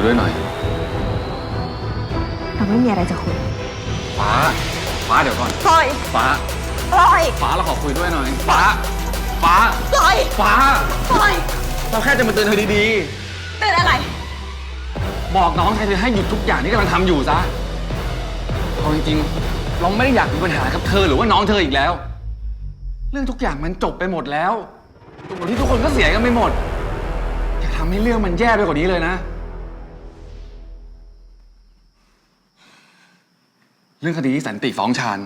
ยด้วยหน่อย เราไม่มีอะไรจะคุยฟ้า ฟ้าเดี๋ยวก่อน ปล่อย ฟ้า ปล่อย ฟ้าเราขอคุยด้วยหน่อย ฟ้า ฟ้า ปล่อย ฟ้า ปล่อย เราแค่จะมาเตือนเธอดีเตือนอะไร ๆ บอกน้องชายเธอให้หยุดทุกอย่างที่กำลังทำอยู่ซะเอาจริงๆ เราไม่ได้อยากมีปัญหากับเธอหรือว่าน้องเธออีกแล้ว เรื่องทุกอย่างมันจบไปหมดแล้วตรงที่ทุกคนก็เสียกันไปหมด อย่าทำให้เรื่องมันแย่ไปกว่านี้เลยนะ เรื่องคดีที่สันติฟ้องชาญ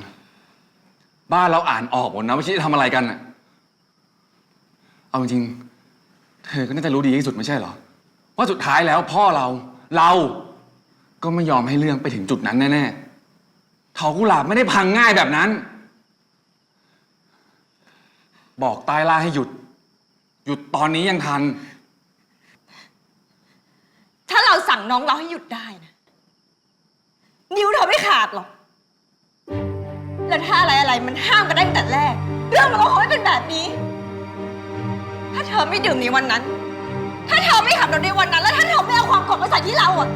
บ้านเราอ่านออกหมดนะว่าชิดทำอะไรกันน่ะเอาจริงๆเธอก็น่าจะรู้ดีที่สุดไม่ใช่เหรอ ว่าสุดท้ายแล้วพ่อเรา เราก็ไม่ยอมให้เรื่องไปถึงจุดนั้นแน่ๆเขากุหลาบไม่ได้พังง่ายแบบนั้น บอกใต้ล่าให้หยุด หยุดตอนนี้ยังทัน ถ้าเราสั่งน้องเราให้หยุดได้นะ นิ้วเธอไม่ขาดหรอก แล้วถ้าอะไรอะไรมันห้ามกันได้ตั้งแต่แรก เรื่องมันก็คงไม่เป็นแบบนี้ ถ้าเธอไม่ดื่มในวันนั้น ถ้าเธอไม่ขับรถในวันนั้น แล้วถ้าเธอไม่เอาความกรธมาใส่ที่เราอะ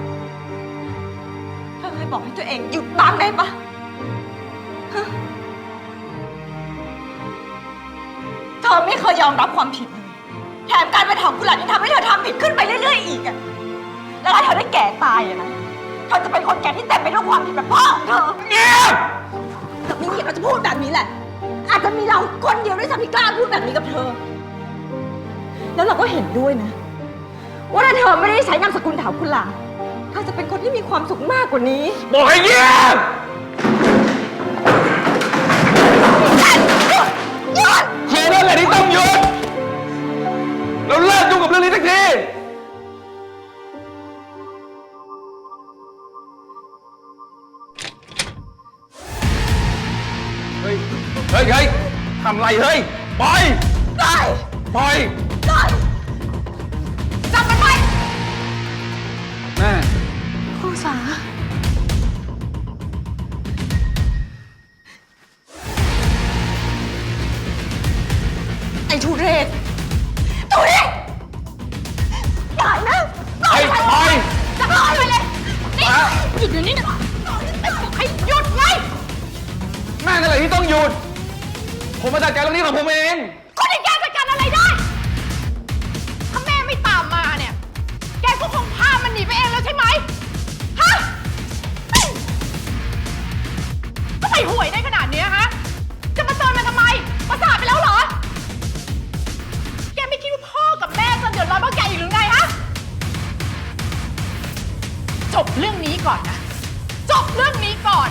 เธอเคยบอกให้ตัวเองหยุดบ้างได้ปะฮะเธอไม่เคยยอมรับความผิดเลยแถมการเป็นของกุหลาบยังทำให้เธอทำผิดขึ้นไปเรื่อยๆอีกอะแล้วถ้าเธอได้แก่ตายอะนะ เธอจะเป็นคนแก่ที่เต็มไปด้วยความผิดแบบพ่อของเธอ เงียบ ที่กล้าพูดแบบนี้กับเธอ แล้วเราก็เห็นด้วยนะ ว่าถ้าเธอไม่ได้ใช้นามสกุลถาคุณลาเธอจะเป็นคนที่มีความสุขมากกว่านี้ บอกให้เงียบหยุดเธอนั่นแหละที่ต้องหยุดแล้วเลิกยุ่งกับเรื่องนี้สักทีเฮ้ยเฮ้ยเฮ้ย ทำไรเฮ้ยปล่อยปล่อยปล่อยปล่อยจับมันไว้แม่คุณสาไอ้ทุเรศ ผมมาจัดการเรื่องนี้ของผมเอง คนอย่างแกจัดการอะไรได้ ถ้าแม่ไม่ตามมาเนี่ย แกก็คงพามันหนีไปเองแล้วใช่ไหมฮะก็ไปห่วยได้ขนาดเนี้ยฮะ จะมาเตือนมันทำไม ประสาทไปแล้วเหรอ แกไม่คิดว่าพ่อกับแม่จะเดือดร้อนเพราะแกอีกหรือไงฮะ จบเรื่องนี้ก่อนนะ จบเรื่องนี้ก่อน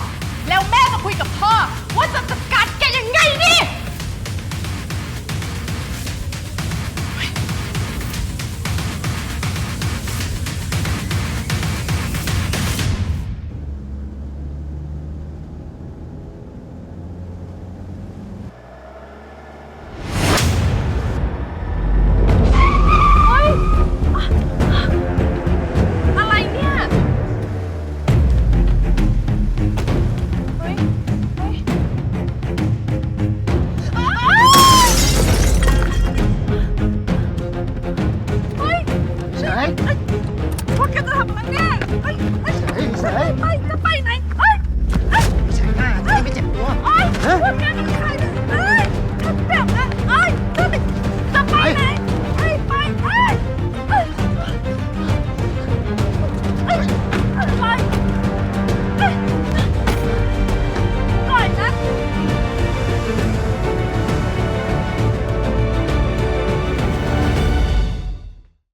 แล้วแม่จะคุยกับพ่อว่าจะจัดการแกยังไงนี่ Ay! Ay! Huwag ka na! Ano yan? Ay! Ay! Ay! Ay! Ay!